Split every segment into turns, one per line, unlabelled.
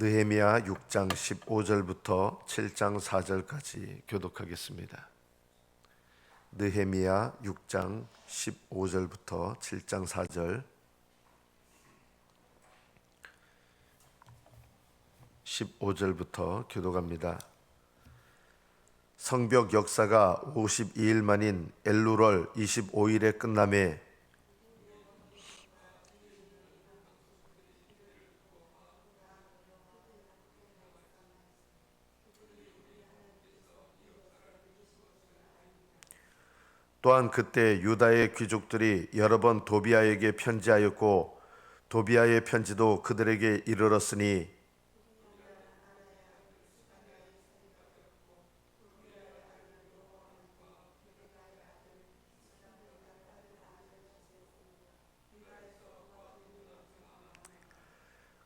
느헤미야 6장 15절부터 7장 4절까지 교독하겠습니다. 느헤미야 6장 15절부터 7장 4절 15절부터 교독합니다. 성벽 역사가 52일 만인 엘루럴 25일에 끝남에 또한 그때 유다의 귀족들이 여러 번 도비아에게 편지하였고 도비아의 편지도 그들에게 이르렀으니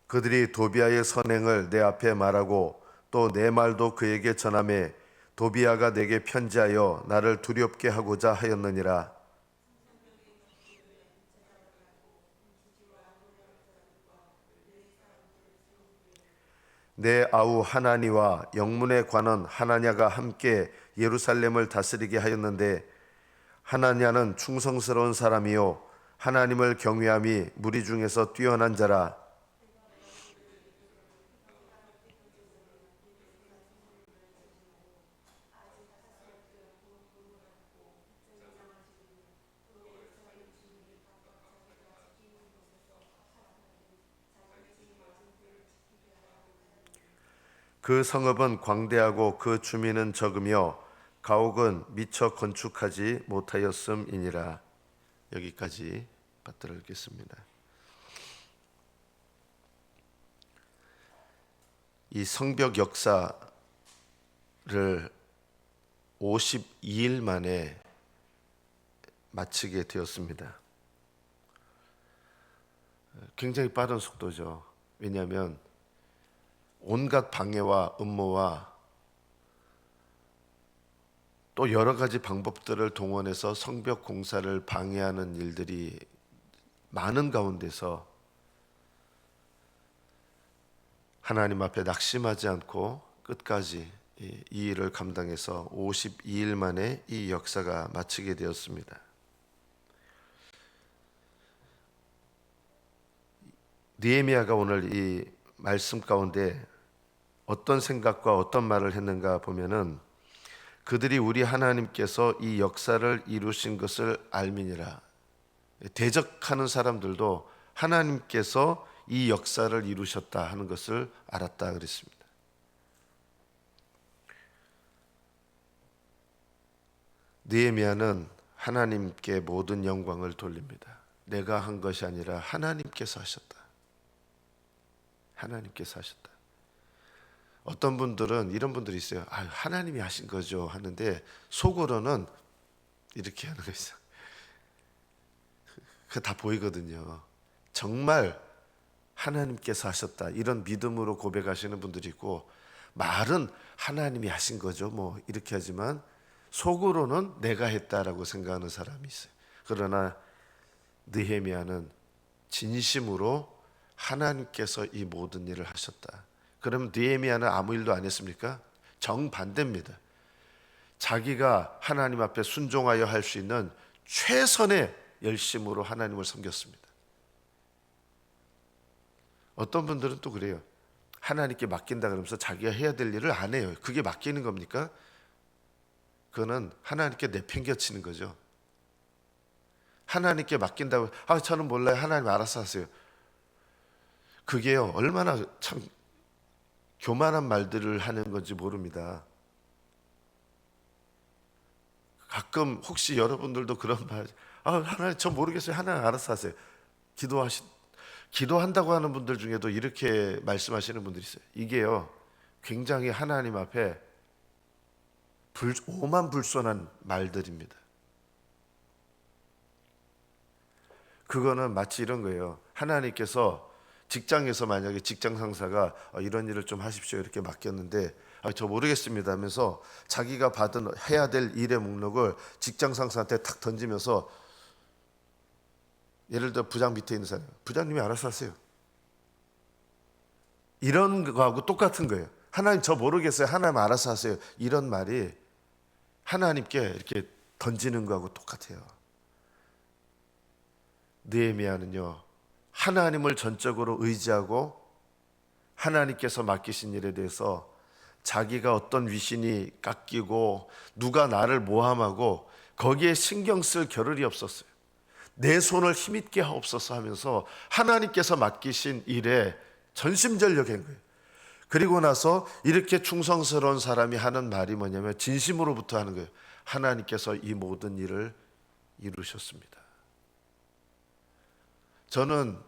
그들이 도비아의 선행을 내 앞에 말하고 또 내 말도 그에게 전함에 도비아가 내게 편지하여 나를 두렵게 하고자 하였느니라. 내 아우 하나니와 영문에 관한 하나냐가 함께 예루살렘을 다스리게 하였는데 하나냐는 충성스러운 사람이요 하나님을 경외함이 무리 중에서 뛰어난 자라 그 성읍은 광대하고 그 주민은 적으며 가옥은 미처 건축하지 못하였음이니라. 여기까지 받들어 읽겠습니다. 이 성벽 역사를 52일 만에 마치게 되었습니다. 굉장히 빠른 속도죠. 왜냐하면 온갖 방해와 음모와 또 여러 가지 방법들을 동원해서 성벽 공사를 방해하는 일들이 많은 가운데서 하나님 앞에 낙심하지 않고 끝까지 이 일을 감당해서 52일 만에 이 역사가 마치게 되었습니다. 니에미아가 오늘 이 말씀 가운데 어떤 생각과 어떤 말을 했는가 보면은 그들이 우리 하나님께서 이 역사를 이루신 것을 알미니라. 대적하는 사람들도 하나님께서 이 역사를 이루셨다 하는 것을 알았다 그랬습니다. 느헤미야는 하나님께 모든 영광을 돌립니다. 내가 한 것이 아니라 하나님께서 하셨다. 하나님께서 하셨다. 어떤 분들은 이런 분들이 있어요. 아, 하나님이 하신 거죠 하는데 속으로는 이렇게 하는 거 있어. 그다 보이거든요. 정말 하나님께서 하셨다 이런 믿음으로 고백하시는 분들이 있고 말은 하나님이 하신 거죠. 뭐 이렇게 하지만 속으로는 내가 했다라고 생각하는 사람이 있어요. 그러나 느헤미야는 진심으로 하나님께서 이 모든 일을 하셨다. 그럼 느헤미야는 아무 일도 안 했습니까? 정반대입니다. 자기가 하나님 앞에 순종하여 할 수 있는 최선의 열심으로 하나님을 섬겼습니다. 어떤 분들은 또 그래요. 하나님께 맡긴다 그러면서 자기가 해야 될 일을 안 해요. 그게 맡기는 겁니까? 그거는 하나님께 내팽겨치는 거죠. 하나님께 맡긴다고 아 저는 몰라요. 하나님 알아서 하세요. 그게요 얼마나 참 교만한 말들을 하는 건지 모릅니다. 가끔 혹시 여러분들도 그런 말, 아 하나님 저 모르겠어요. 하나님 알아서 하세요. 기도하시 기도한다고 하는 분들 중에도 이렇게 말씀하시는 분들이 있어요. 이게요 굉장히 하나님 앞에 불, 오만 불손한 말들입니다. 그거는 마치 이런 거예요. 하나님께서 직장에서 만약에 직장 상사가 어, 이런 일을 좀 하십시오 이렇게 맡겼는데 아, 저 모르겠습니다 하면서 자기가 받은 해야 될 일의 목록을 직장 상사한테 탁 던지면서 예를 들어 부장 밑에 있는 사람 부장님이 알아서 하세요 이런 거하고 똑같은 거예요. 하나님 저 모르겠어요. 하나님 알아서 하세요. 이런 말이 하나님께 이렇게 던지는 거하고 똑같아요. 느헤미야는요. 하나님을 전적으로 의지하고 하나님께서 맡기신 일에 대해서 자기가 어떤 위신이 깎이고 누가 나를 모함하고 거기에 신경 쓸 겨를이 없었어요. 내 손을 힘있게 하옵소서 하면서 하나님께서 맡기신 일에 전심전력한 거예요. 그리고 나서 이렇게 충성스러운 사람이 하는 말이 뭐냐면 진심으로부터 하는 거예요. 하나님께서 이 모든 일을 이루셨습니다. 저는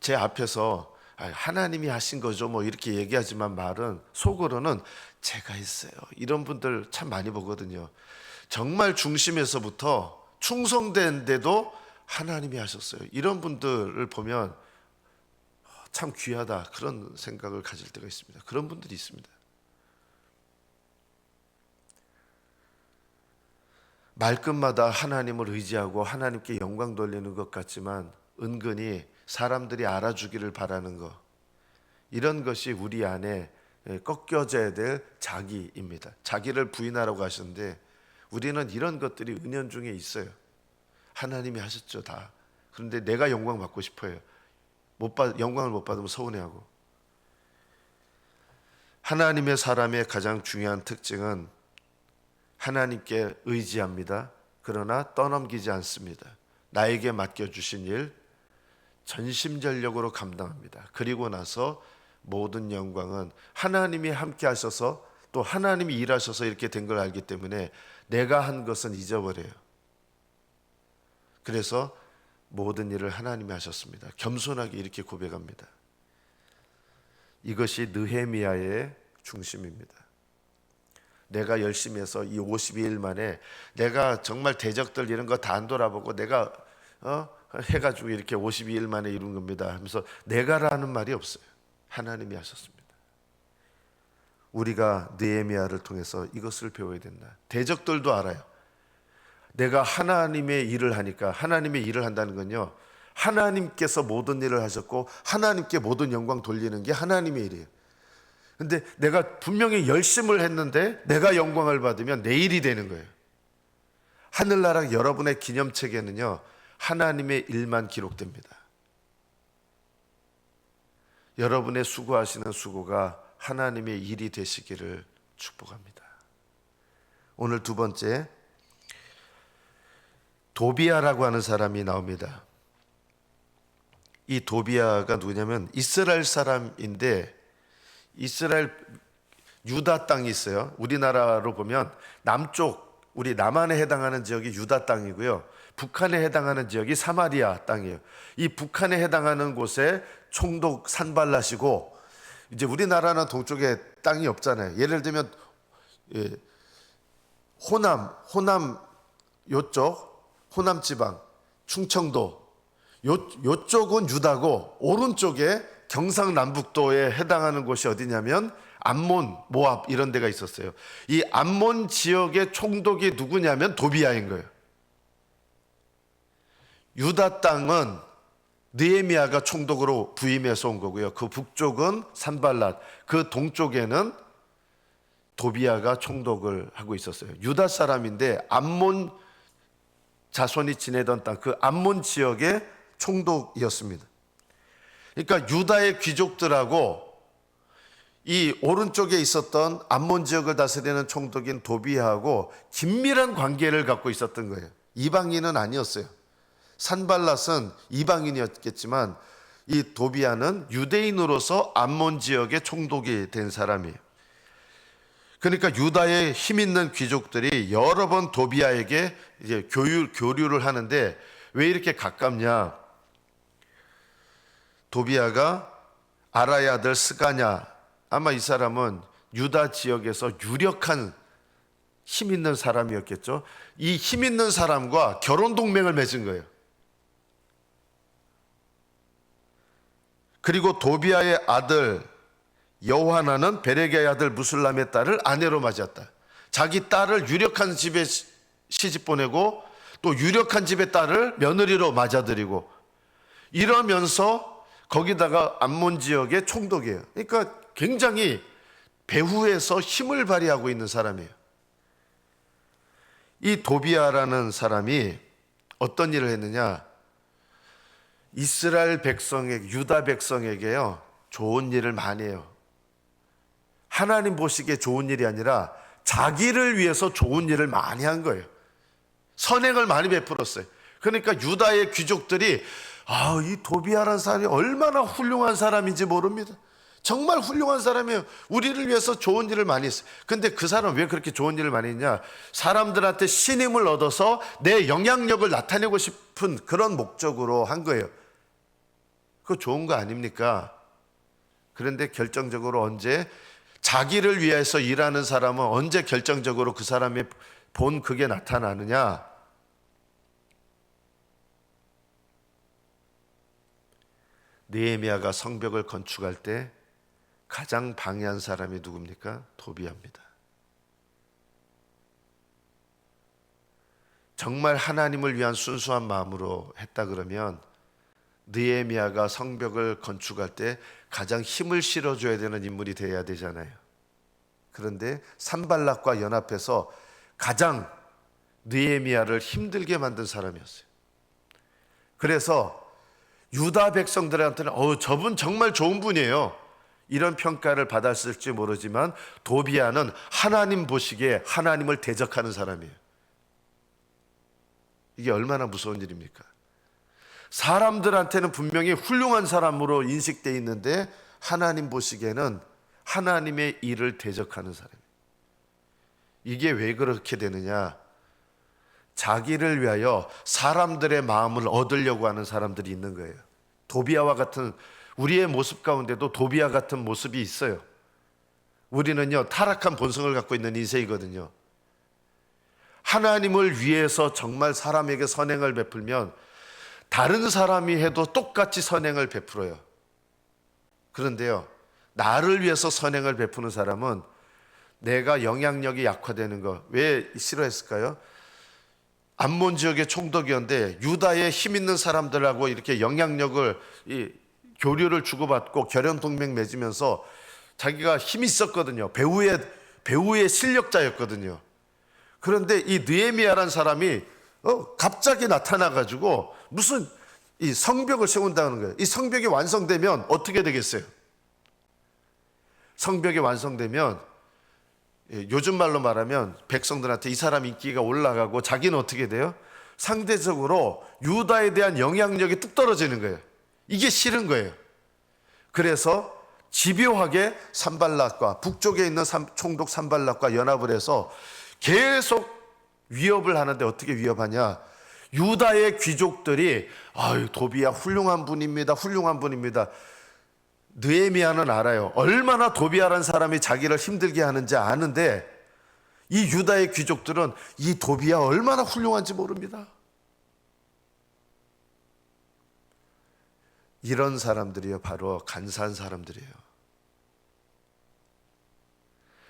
제 앞에서 아, 하나님이 하신 거죠. 뭐 이렇게 얘기하지만 말은 속으로는 제가 했어요. 이런 분들 참 많이 보거든요. 정말 중심에서부터 충성된데도 하나님이 하셨어요. 이런 분들을 보면 참 귀하다 그런 생각을 가질 때가 있습니다. 그런 분들이 있습니다. 말끝마다 하나님을 의지하고 하나님께 영광 돌리는 것 같지만 은근히 사람들이 알아주기를 바라는 것 이런 것이 우리 안에 꺾여져야 될 자기입니다. 자기를 부인하라고 하셨는데 우리는 이런 것들이 은연 중에 있어요. 하나님이 하셨죠 다. 그런데 내가 영광 받고 싶어요. 못 받, 영광을 못 받으면 서운해하고. 하나님의 사람의 가장 중요한 특징은 하나님께 의지합니다. 그러나 떠넘기지 않습니다. 나에게 맡겨주신 일 전심전력으로 감당합니다. 그리고 나서 모든 영광은 하나님이 함께 하셔서 또 하나님이 일하셔서 이렇게 된 걸 알기 때문에 내가 한 것은 잊어버려요. 그래서 모든 일을 하나님이 하셨습니다. 겸손하게 이렇게 고백합니다. 이것이 느헤미야의 중심입니다. 내가 열심히 해서 이 52일 만에 내가 정말 대적들 이런 거 다 안 돌아보고 내가 어? 해가지고 이렇게 52일 만에 이룬 겁니다. 하면서 내가라는 말이 없어요. 하나님이 하셨습니다. 우리가 느헤미야를 통해서 이것을 배워야 된다. 대적들도 알아요. 내가 하나님의 일을 하니까 하나님의 일을 한다는 건요. 하나님께서 모든 일을 하셨고 하나님께 모든 영광 돌리는 게 하나님의 일이에요. 근데 내가 분명히 열심을 했는데 내가 영광을 받으면 내 일이 되는 거예요. 하늘나라 여러분의 기념책에는요. 하나님의 일만 기록됩니다. 여러분의 수고하시는 수고가 하나님의 일이 되시기를 축복합니다. 오늘 두 번째 도비아라고 하는 사람이 나옵니다. 이 도비아가 누구냐면 이스라엘 사람인데 이스라엘 유다 땅이 있어요. 우리나라로 보면 남쪽 우리 남한에 해당하는 지역이 유다 땅이고요. 북한에 해당하는 지역이 사마리아 땅이에요. 이 북한에 해당하는 곳에 총독 산발라시고 이제 우리나라는 동쪽에 땅이 없잖아요. 예를 들면 예, 호남 호남 요쪽 호남 지방 충청도 요 요쪽은 유다고 오른쪽에 경상남북도에 해당하는 곳이 어디냐면 암몬, 모압 이런 데가 있었어요. 이 암몬 지역의 총독이 누구냐면 도비아인 거예요. 유다 땅은 느헤미야가 총독으로 부임해서 온 거고요. 그 북쪽은 산발랏, 그 동쪽에는 도비아가 총독을 하고 있었어요. 유다 사람인데 암몬 자손이 지내던 땅, 그 암몬 지역의 총독이었습니다. 그러니까 유다의 귀족들하고 이 오른쪽에 있었던 암몬 지역을 다스리는 총독인 도비아하고 긴밀한 관계를 갖고 있었던 거예요. 이방인은 아니었어요. 산발랏은 이방인이었겠지만 이 도비아는 유대인으로서 암몬 지역의 총독이 된 사람이에요. 그러니까 유다의 힘 있는 귀족들이 여러 번 도비아에게 이제 교류, 교류를 하는데 왜 이렇게 가깝냐? 도비아가 아라의 아들 스가냐 아마 이 사람은 유다 지역에서 유력한 힘 있는 사람이었겠죠. 이 힘 있는 사람과 결혼 동맹을 맺은 거예요. 그리고 도비아의 아들 여호하나는 베레게의 아들 무슬람의 딸을 아내로 맞았다. 자기 딸을 유력한 집에 시집 보내고 또 유력한 집의 딸을 며느리로 맞아들이고 이러면서 거기다가 암몬 지역의 총독이에요. 그러니까 굉장히 배후에서 힘을 발휘하고 있는 사람이에요. 이 도비아라는 사람이 어떤 일을 했느냐? 이스라엘 백성에게 유다 백성에게요 좋은 일을 많이 해요. 하나님 보시기에 좋은 일이 아니라 자기를 위해서 좋은 일을 많이 한 거예요. 선행을 많이 베풀었어요. 그러니까 유다의 귀족들이 아, 이 도비아라는 사람이 얼마나 훌륭한 사람인지 모릅니다. 정말 훌륭한 사람이에요. 우리를 위해서 좋은 일을 많이 했어요. 근데 그 사람 왜 그렇게 좋은 일을 많이 했냐? 사람들한테 신임을 얻어서 내 영향력을 나타내고 싶은 그런 목적으로 한 거예요. 그거 좋은 거 아닙니까? 그런데 결정적으로 언제 자기를 위해서 일하는 사람은 언제 결정적으로 그 사람의 본 그게 나타나느냐? 느헤미야가 성벽을 건축할 때 가장 방해한 사람이 누굽니까? 도비아입니다. 정말 하나님을 위한 순수한 마음으로 했다 그러면 느헤미야가 성벽을 건축할 때 가장 힘을 실어줘야 되는 인물이 돼야 되잖아요. 그런데 산발락과 연합해서 가장 느헤미야를 힘들게 만든 사람이었어요. 그래서 유다 백성들한테는 어 저분 정말 좋은 분이에요. 이런 평가를 받았을지 모르지만 도비아는 하나님 보시기에 하나님을 대적하는 사람이에요. 이게 얼마나 무서운 일입니까? 사람들한테는 분명히 훌륭한 사람으로 인식돼 있는데 하나님 보시기에는 하나님의 일을 대적하는 사람이에요. 이게 왜 그렇게 되느냐? 자기를 위하여 사람들의 마음을 얻으려고 하는 사람들이 있는 거예요. 도비아와 같은 우리의 모습 가운데도 도비아 같은 모습이 있어요. 우리는요, 타락한 본성을 갖고 있는 인생이거든요. 하나님을 위해서 정말 사람에게 선행을 베풀면 다른 사람이 해도 똑같이 선행을 베풀어요. 그런데요, 나를 위해서 선행을 베푸는 사람은 내가 영향력이 약화되는 거 왜 싫어했을까요? 암몬 지역의 총독이었는데 유다의 힘 있는 사람들하고 이렇게 영향력을 이 교류를 주고받고 결연 동맹 맺으면서 자기가 힘이 있었거든요. 배우의 배우의 실력자였거든요. 그런데 이 느헤미야란 사람이 어, 갑자기 나타나 가지고 무슨 이 성벽을 세운다는 거예요. 이 성벽이 완성되면 어떻게 되겠어요? 성벽이 완성되면 예, 요즘 말로 말하면 백성들한테 이 사람 인기가 올라가고 자기는 어떻게 돼요? 상대적으로 유다에 대한 영향력이 뚝 떨어지는 거예요. 이게 싫은 거예요. 그래서 집요하게 산발락과 북쪽에 있는 총독 산발락과 연합을 해서 계속 위협을 하는데 어떻게 위협하냐? 유다의 귀족들이 아유 도비야 훌륭한 분입니다. 훌륭한 분입니다. 느에미아는 알아요. 얼마나 도비아라는 사람이 자기를 힘들게 하는지 아는데 이 유다의 귀족들은 이 도비아 얼마나 훌륭한지 모릅니다. 이런 사람들이요 바로 간사한 사람들이에요.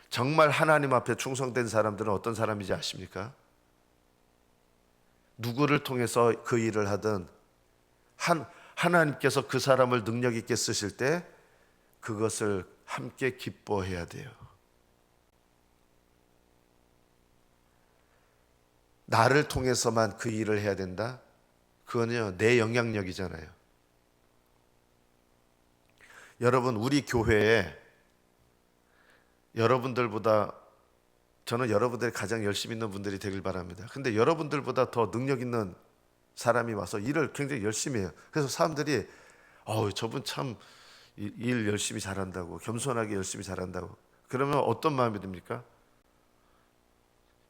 정말 하나님 앞에 충성된 사람들은 어떤 사람인지 아십니까? 누구를 통해서 그 일을 하든 한 하나님께서 그 사람을 능력 있게 쓰실 때 그것을 함께 기뻐해야 돼요. 나를 통해서만 그 일을 해야 된다? 그거는요, 내 영향력이잖아요. 여러분, 우리 교회에 여러분들보다 저는 여러분들이 가장 열심히 있는 분들이 되길 바랍니다. 근데 여러분들보다 더 능력 있는 사람이 와서 일을 굉장히 열심히 해요. 그래서 사람들이 어우, 저분 참 일 열심히 잘한다고 겸손하게 열심히 잘한다고 그러면 어떤 마음이 듭니까?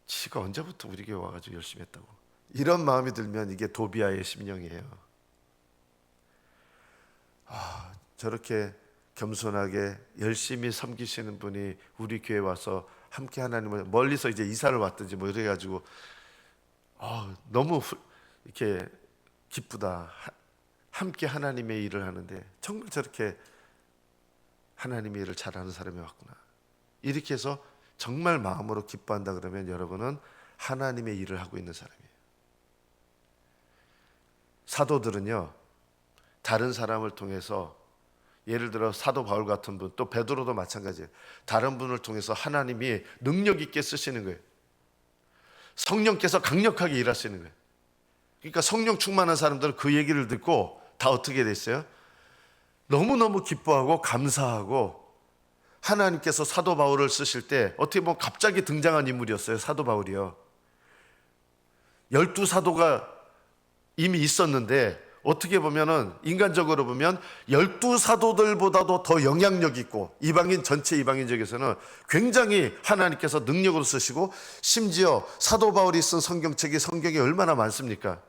지가 언제부터 우리 교회 와가지고 열심히 했다고 이런 마음이 들면 이게 도비아의 심령이에요. 아 저렇게 겸손하게 열심히 섬기시는 분이 우리 교회 와서 함께 하나님을 멀리서 이제 이사를 왔든지 뭐 이래가지고 아 너무 이렇게 기쁘다. 함께 하나님의 일을 하는데 정말 저렇게 하나님의 일을 잘하는 사람이 왔구나. 이렇게 해서 정말 마음으로 기뻐한다 그러면 여러분은 하나님의 일을 하고 있는 사람이에요. 사도들은요, 다른 사람을 통해서 예를 들어 사도 바울 같은 분, 또 베드로도 마찬가지예요. 다른 분을 통해서 하나님이 능력 있게 쓰시는 거예요. 성령께서 강력하게 일하시는 거예요. 그러니까 성령 충만한 사람들은 그 얘기를 듣고 다 어떻게 됐어요? 너무너무 기뻐하고 감사하고 하나님께서 사도 바울을 쓰실 때 어떻게 보면 갑자기 등장한 인물이었어요. 사도 바울이요. 열두 사도가 이미 있었는데 어떻게 보면은 인간적으로 보면 열두 사도들보다도 더 영향력 있고 이방인 전체 이방인 적에서는 굉장히 하나님께서 능력으로 쓰시고 심지어 사도 바울이 쓴 성경책이 성경에 얼마나 많습니까?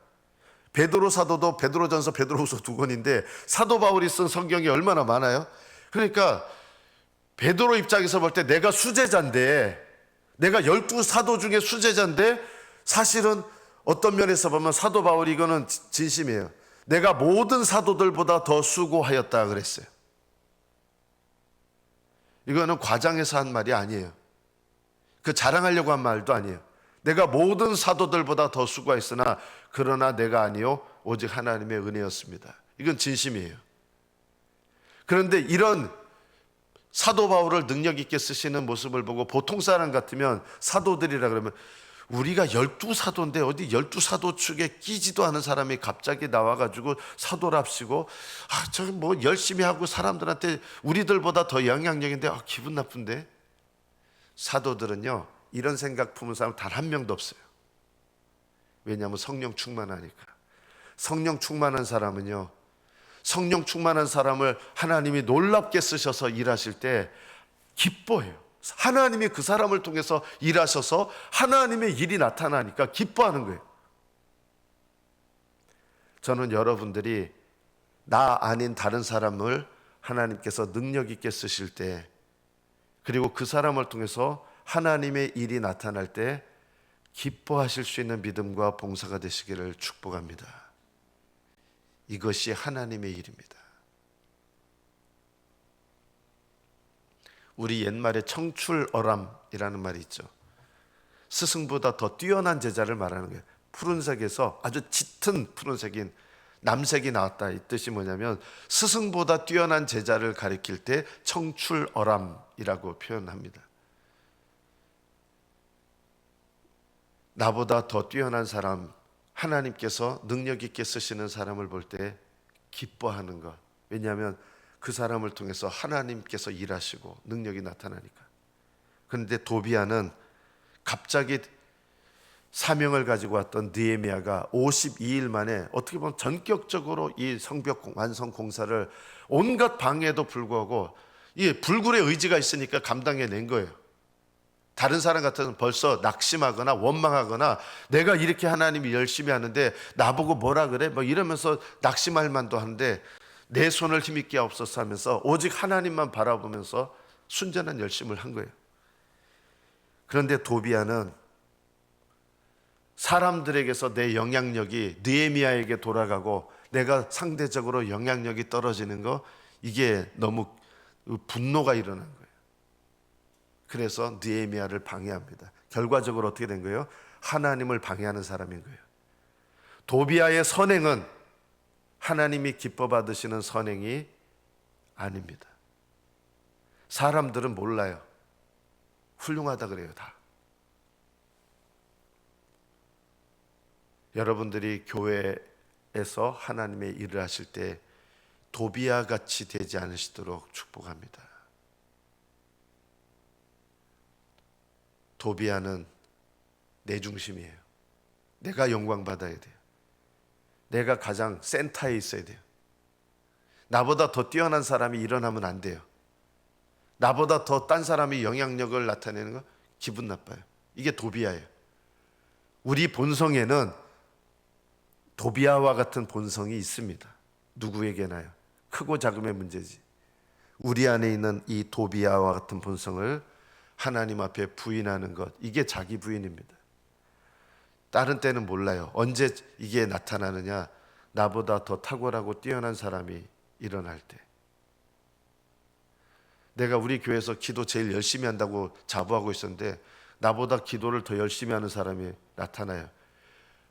베드로 사도도 베드로전서 베드로후서 두 권인데 사도 바울이 쓴 성경이 얼마나 많아요? 그러니까 베드로 입장에서 볼 때 내가 수제자인데 내가 열두 사도 중에 수제자인데 사실은 어떤 면에서 보면 사도 바울이 이거는 지- 진심이에요. 내가 모든 사도들보다 더 수고하였다 그랬어요. 이거는 과장해서 한 말이 아니에요. 그 자랑하려고 한 말도 아니에요. 내가 모든 사도들보다 더 수고했으나 그러나 내가 아니요 오직 하나님의 은혜였습니다. 이건 진심이에요. 그런데 이런 사도 바울을 능력 있게 쓰시는 모습을 보고 보통 사람 같으면 사도들이라 그러면 우리가 열두 사도인데 어디 열두 사도 축에 끼지도 않은 사람이 갑자기 나와가지고 사도랍시고 아, 저 뭐 열심히 하고 사람들한테 우리들보다 더 영향력인데 아, 기분 나쁜데 사도들은요 이런 생각 품은 사람 단 한 명도 없어요. 왜냐하면 성령 충만하니까. 성령 충만한 사람은요 성령 충만한 사람을 하나님이 놀랍게 쓰셔서 일하실 때 기뻐해요. 하나님이 그 사람을 통해서 일하셔서 하나님의 일이 나타나니까 기뻐하는 거예요. 저는 여러분들이 나 아닌 다른 사람을 하나님께서 능력 있게 쓰실 때 그리고 그 사람을 통해서 하나님의 일이 나타날 때 기뻐하실 수 있는 믿음과 봉사가 되시기를 축복합니다. 이것이 하나님의 일입니다. 우리 옛말에 청출어람이라는 말이 있죠. 스승보다 더 뛰어난 제자를 말하는 거예요. 푸른색에서 아주 짙은 푸른색인 남색이 나왔다. 이 뜻이 뭐냐면 스승보다 뛰어난 제자를 가리킬 때 청출어람이라고 표현합니다. 나보다 더 뛰어난 사람, 하나님께서 능력 있게 쓰시는 사람을 볼 때 기뻐하는 것. 왜냐하면 그 사람을 통해서 하나님께서 일하시고 능력이 나타나니까. 그런데 도비아는 갑자기 사명을 가지고 왔던 느헤미야가 52일 만에 어떻게 보면 전격적으로 이 성벽 공- 완성 공사를 온갖 방해에도 불구하고 이 불굴의 의지가 있으니까 감당해낸 거예요. 다른 사람 같으면 벌써 낙심하거나 원망하거나 내가 이렇게 하나님이 열심히 하는데 나보고 뭐라 그래? 뭐 이러면서 낙심할 만도 한데 내 손을 힘있게 없어서 하면서 오직 하나님만 바라보면서 순전한 열심을 한 거예요. 그런데 도비아는 사람들에게서 내 영향력이 느헤미야에게 돌아가고 내가 상대적으로 영향력이 떨어지는 거 이게 너무 분노가 일어난 거예요. 그래서 느헤미야를 방해합니다. 결과적으로 어떻게 된 거예요? 하나님을 방해하는 사람인 거예요. 도비아의 선행은 하나님이 기뻐 받으시는 선행이 아닙니다. 사람들은 몰라요. 훌륭하다 그래요, 다. 여러분들이 교회에서 하나님의 일을 하실 때 도비아 같이 되지 않으시도록 축복합니다. 도비아는 내 중심이에요. 내가 영광 받아야 돼요. 내가 가장 센터에 있어야 돼요. 나보다 더 뛰어난 사람이 일어나면 안 돼요. 나보다 더 딴 사람이 영향력을 나타내는 거 기분 나빠요. 이게 도비아예요. 우리 본성에는 도비아와 같은 본성이 있습니다. 누구에게나요. 크고 작음의 문제지. 우리 안에 있는 이 도비아와 같은 본성을 하나님 앞에 부인하는 것 이게 자기 부인입니다. 다른 때는 몰라요. 언제 이게 나타나느냐? 나보다 더 탁월하고 뛰어난 사람이 일어날 때. 내가 우리 교회에서 기도 제일 열심히 한다고 자부하고 있었는데 나보다 기도를 더 열심히 하는 사람이 나타나요.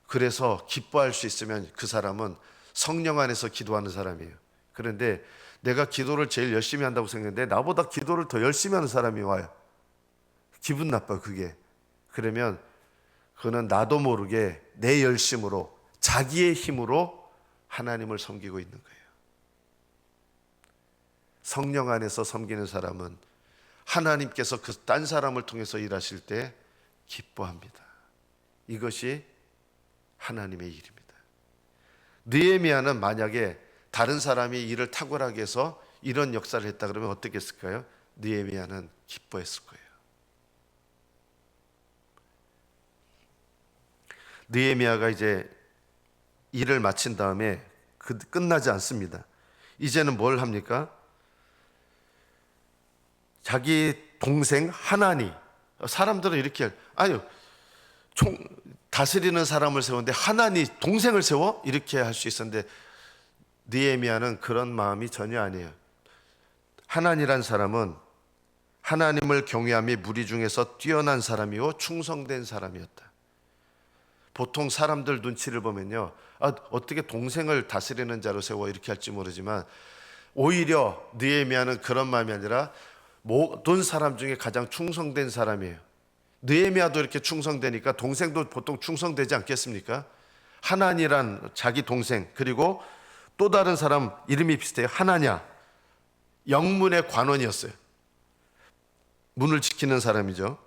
그래서 기뻐할 수 있으면 그 사람은 성령 안에서 기도하는 사람이에요. 그런데 내가 기도를 제일 열심히 한다고 생각했는데 나보다 기도를 더 열심히 하는 사람이 와요. 기분 나빠 그게. 그러면 그는 나도 모르게 내 열심으로 자기의 힘으로 하나님을 섬기고 있는 거예요. 성령 안에서 섬기는 사람은 하나님께서 그 딴 사람을 통해서 일하실 때 기뻐합니다. 이것이 하나님의 일입니다. 느헤미야는 만약에 다른 사람이 일을 탁월하게 해서 이런 역사를 했다 그러면 어떻게 했을까요? 느헤미야는 기뻐했을 거예요. 느헤미야가 이제 일을 마친 다음에 그- 끝나지 않습니다. 이제는 뭘 합니까? 자기 동생 하나니 사람들은 이렇게 할- 아니요 총 다스리는 사람을 세우는데 하나니 동생을 세워 이렇게 할 수 있었는데 느헤미야는 그런 마음이 전혀 아니에요. 하나니란 사람은 하나님을 경외함이 무리 중에서 뛰어난 사람이요 충성된 사람이었다. 보통 사람들 눈치를 보면요, 아, 어떻게 동생을 다스리는 자로 세워 이렇게 할지 모르지만 오히려 느헤미야는 그런 마음이 아니라 모든 사람 중에 가장 충성된 사람이에요. 느헤미야도 이렇게 충성되니까 동생도 보통 충성되지 않겠습니까? 하나니란 자기 동생 그리고 또 다른 사람 이름이 비슷해요. 하나냐 영문의 관원이었어요. 문을 지키는 사람이죠.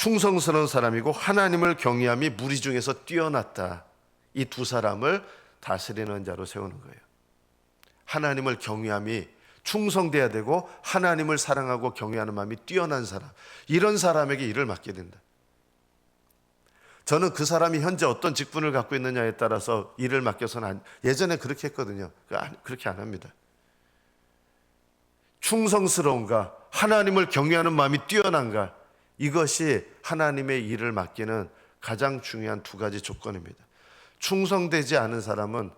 충성스러운 사람이고 하나님을 경외함이 무리 중에서 뛰어났다. 이 두 사람을 다스리는 자로 세우는 거예요. 하나님을 경외함이 충성돼야 되고 하나님을 사랑하고 경외하는 마음이 뛰어난 사람. 이런 사람에게 일을 맡게 된다. 저는 그 사람이 현재 어떤 직분을 갖고 있느냐에 따라서 일을 맡겨서는 안, 예전에 그렇게 했거든요. 그 안- 그렇게 안 합니다. 충성스러운가, 하나님을 경외하는 마음이 뛰어난가, 이것이 하나님의 일을 맡기는 가장 중요한 두 가지 조건입니다. 충성되지 않은 사람은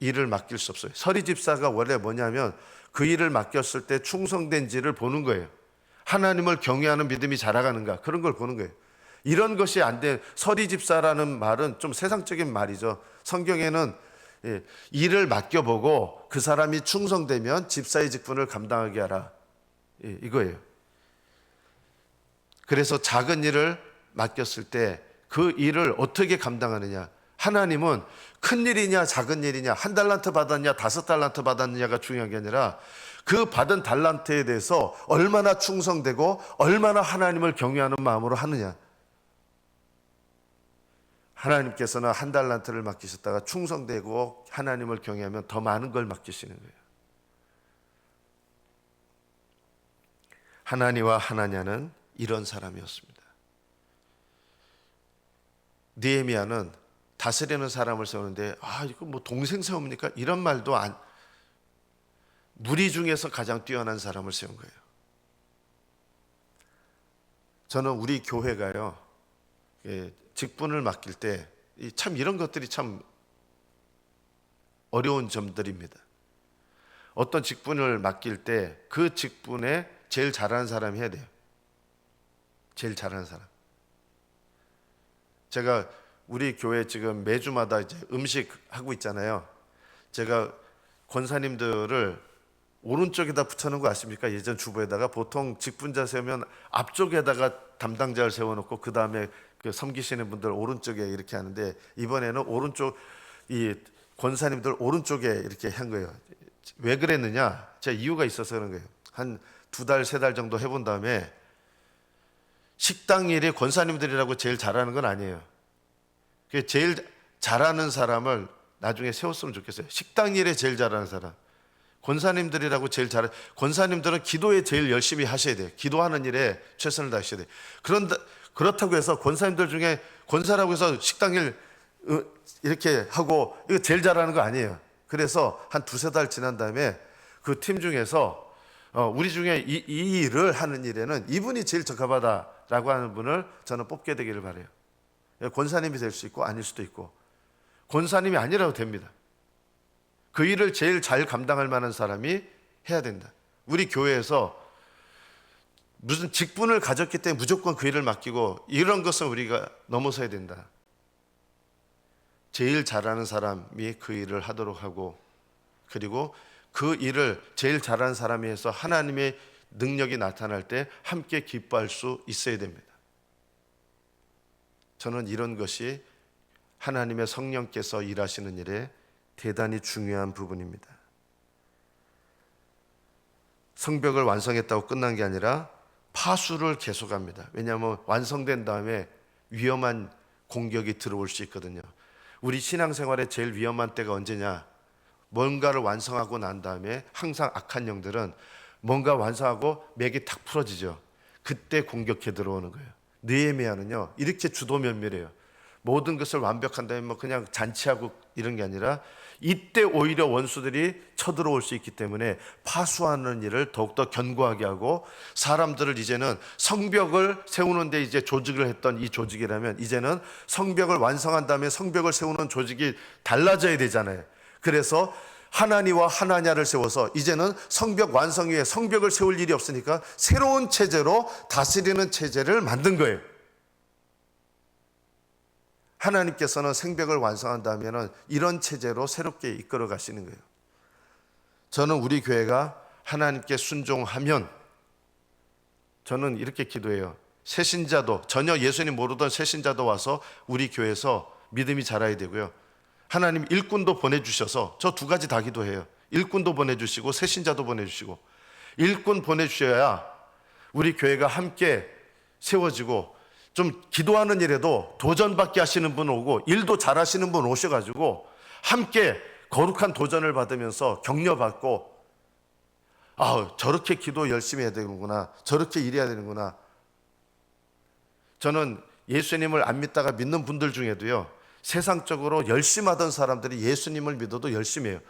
일을 맡길 수 없어요. 서리 집사가 원래 뭐냐면 그 일을 맡겼을 때 충성된지를 보는 거예요. 하나님을 경외하는 믿음이 자라가는가 그런 걸 보는 거예요. 이런 것이 안 돼. 서리 집사라는 말은 좀 세상적인 말이죠. 성경에는 예, 일을 맡겨보고 그 사람이 충성되면 집사의 직분을 감당하게 하라. 예, 이거예요. 그래서 작은 일을 맡겼을 때 그 일을 어떻게 감당하느냐. 하나님은 큰 일이냐 작은 일이냐 한 달란트 받았냐 다섯 달란트 받았느냐가 중요한 게 아니라 그 받은 달란트에 대해서 얼마나 충성되고 얼마나 하나님을 경외하는 마음으로 하느냐. 하나님께서는 한 달란트를 맡기셨다가 충성되고 하나님을 경외하면 더 많은 걸 맡기시는 거예요. 하나니와 하나냐는 이런 사람이었습니다. 느헤미야는 다스리는 사람을 세우는데 아 이거 뭐 동생 세웁니까? 이런 말도 안 무리 중에서 가장 뛰어난 사람을 세운 거예요. 저는 우리 교회가요 예, 직분을 맡길 때 참 이런 것들이 참 어려운 점들입니다. 어떤 직분을 맡길 때 그 직분에 제일 잘하는 사람이 해야 돼요. 제일 잘하는 사람. 제가 우리 교회 지금 매주마다 이제 음식 하고 있잖아요. 제가 권사님들을 오른쪽에다 붙여놓은 거 아십니까? 예전 주부에다가 보통 직분자 세우면 앞쪽에다가 담당자를 세워놓고 그 다음에 그 섬기시는 분들 오른쪽에 이렇게 하는데 이번에는 오른쪽 이 권사님들 오른쪽에 이렇게 한 거예요. 왜 그랬느냐? 제가 이유가 있어서 그런 거예요. 한 두 달, 세 달 정도 해본 다음에 식당 일이 권사님들이라고 제일 잘하는 건 아니에요. 그 제일 잘하는 사람을 나중에 세웠으면 좋겠어요. 식당 일에 제일 잘하는 사람. 권사님들이라고 제일 잘 권사님들은 기도에 제일 열심히 하셔야 돼요. 기도하는 일에 최선을 다하셔야 돼요. 그런다 그렇다고 해서 권사님들 중에 권사라고 해서 식당 일 어, 이렇게 하고 이거 제일 잘하는 거 아니에요. 그래서 한 두세 달 지난 다음에 그 팀 중에서 어, 우리 중에 이, 이 일을 하는 일에는 이분이 제일 적합하다라고 하는 분을 저는 뽑게 되기를 바래요. 권사님이 될 수 있고 아닐 수도 있고 권사님이 아니라도 됩니다. 그 일을 제일 잘 감당할 만한 사람이 해야 된다. 우리 교회에서 무슨 직분을 가졌기 때문에 무조건 그 일을 맡기고 이런 것은 우리가 넘어서야 된다. 제일 잘하는 사람이 그 일을 하도록 하고 그리고 그 일을 제일 잘하는 사람이 해서 하나님의 능력이 나타날 때 함께 기뻐할 수 있어야 됩니다. 저는 이런 것이 하나님의 성령께서 일하시는 일에 대단히 중요한 부분입니다. 성벽을 완성했다고 끝난 게 아니라 파수를 계속합니다. 왜냐하면 완성된 다음에 위험한 공격이 들어올 수 있거든요. 우리 신앙생활의 제일 위험한 때가 언제냐? 뭔가를 완성하고 난 다음에 항상 악한 영들은 뭔가 완성하고 맥이 탁 풀어지죠. 그때 공격해 들어오는 거예요. 느헤미야는요 이렇게 주도 면밀해요. 모든 것을 완벽한 다음에 뭐 그냥 잔치하고 이런 게 아니라 이때 오히려 원수들이 쳐들어올 수 있기 때문에 파수하는 일을 더욱더 견고하게 하고 사람들을 이제는 성벽을 세우는데 이제 조직을 했던 이 조직이라면 이제는 성벽을 완성한 다음에 성벽을 세우는 조직이 달라져야 되잖아요. 그래서 하나니와 하나냐를 세워서 이제는 성벽 완성 위에 성벽을 세울 일이 없으니까 새로운 체제로 다스리는 체제를 만든 거예요. 하나님께서는 생벽을 완성한다면은 이런 체제로 새롭게 이끌어 가시는 거예요. 저는 우리 교회가 하나님께 순종하면 저는 이렇게 기도해요. 새신자도 전혀 예수님 모르던 새신자도 와서 우리 교회에서 믿음이 자라야 되고요. 하나님 일꾼도 보내주셔서 저 두 가지 다 기도해요. 일꾼도 보내주시고 새신자도 보내주시고. 일꾼 보내주셔야 우리 교회가 함께 세워지고 좀 기도하는 일에도 도전받게 하시는 분 오고 일도 잘하시는 분 오셔가지고 함께 거룩한 도전을 받으면서 격려받고 아 저렇게 기도 열심히 해야 되는구나. 저렇게 일해야 되는구나. 저는 예수님을 안 믿다가 믿는 분들 중에도요 세상적으로 열심히 하던 사람들이 예수님을 믿어도 열심히 해요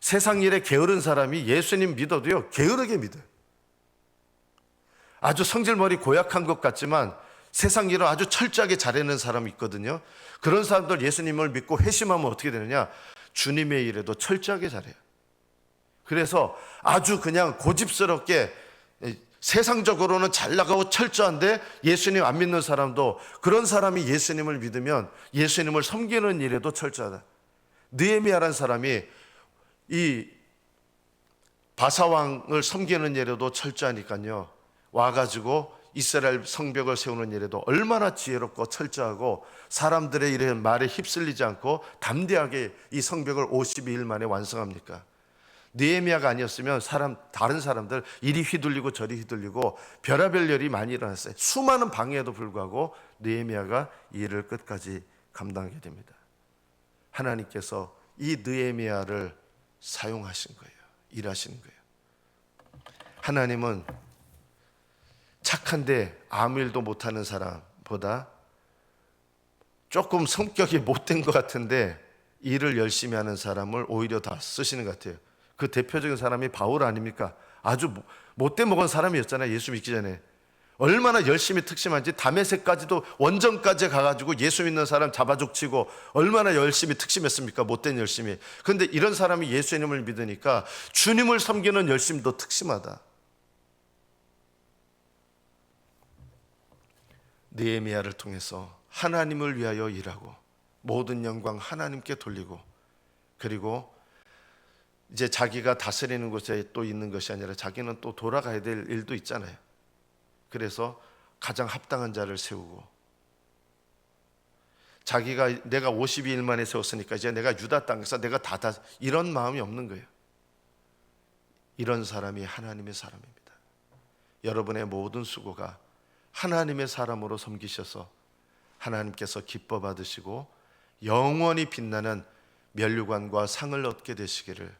세상 일에 게으른 사람이 예수님 믿어도요 게으르게 믿어요 아주 성질머리 고약한 것 같지만 세상 일을 아주 철저하게 잘해내는 사람이 있거든요. 그런 사람들 예수님을 믿고 회심하면 어떻게 되느냐? 주님의 일에도 철저하게 잘해요. 그래서 아주 그냥 고집스럽게 세상적으로는 잘 나가고 철저한데 예수님 안 믿는 사람도 그런 사람이 예수님을 믿으면 예수님을 섬기는 일에도 철저하다. 느헤미야라는 사람이 이 바사왕을 섬기는 일에도 철저하니까요. 와가지고 이스라엘 성벽을 세우는 일에도 얼마나 지혜롭고 철저하고 사람들의 이런 말에 휩쓸리지 않고 담대하게 이 성벽을 52일 만에 완성합니까? 느헤미야가 아니었으면 사람 다른 사람들 이리 휘둘리고 저리 휘둘리고 별하별 일이 많이 일어났어요. 수많은 방해에도 불구하고 느헤미야가 이 일을 끝까지 감당하게 됩니다. 하나님께서 이 느헤미야를 사용하신 거예요. 일하시는 거예요. 하나님은 착한데 아무 일도 못하는 사람보다 조금 성격이 못된 것 같은데 일을 열심히 하는 사람을 오히려 다 쓰시는 것 같아요. 그 대표적인 사람이 바울 아닙니까? 아주 못돼 먹은 사람이었잖아요. 예수 믿기 전에. 얼마나 열심히 특심한지 담에색까지도 원정까지 가가지고 예수 믿는 사람 잡아족치고 얼마나 열심히 특심했습니까? 못된 열심히. 근데 이런 사람이 예수님을 믿으니까 주님을 섬기는 열심도 특심하다. 느헤미야를 통해서 하나님을 위하여 일하고 모든 영광 하나님께 돌리고 그리고 이제 자기가 다스리는 곳에 또 있는 것이 아니라 자기는 또 돌아가야 될 일도 있잖아요. 그래서 가장 합당한 자를 세우고 자기가 내가 52일 만에 세웠으니까 이제 내가 유다 땅에서 내가 다, 다 이런 마음이 없는 거예요. 이런 사람이 하나님의 사람입니다. 여러분의 모든 수고가 하나님의 사람으로 섬기셔서 하나님께서 기뻐 받으시고 영원히 빛나는 면류관과 상을 얻게 되시기를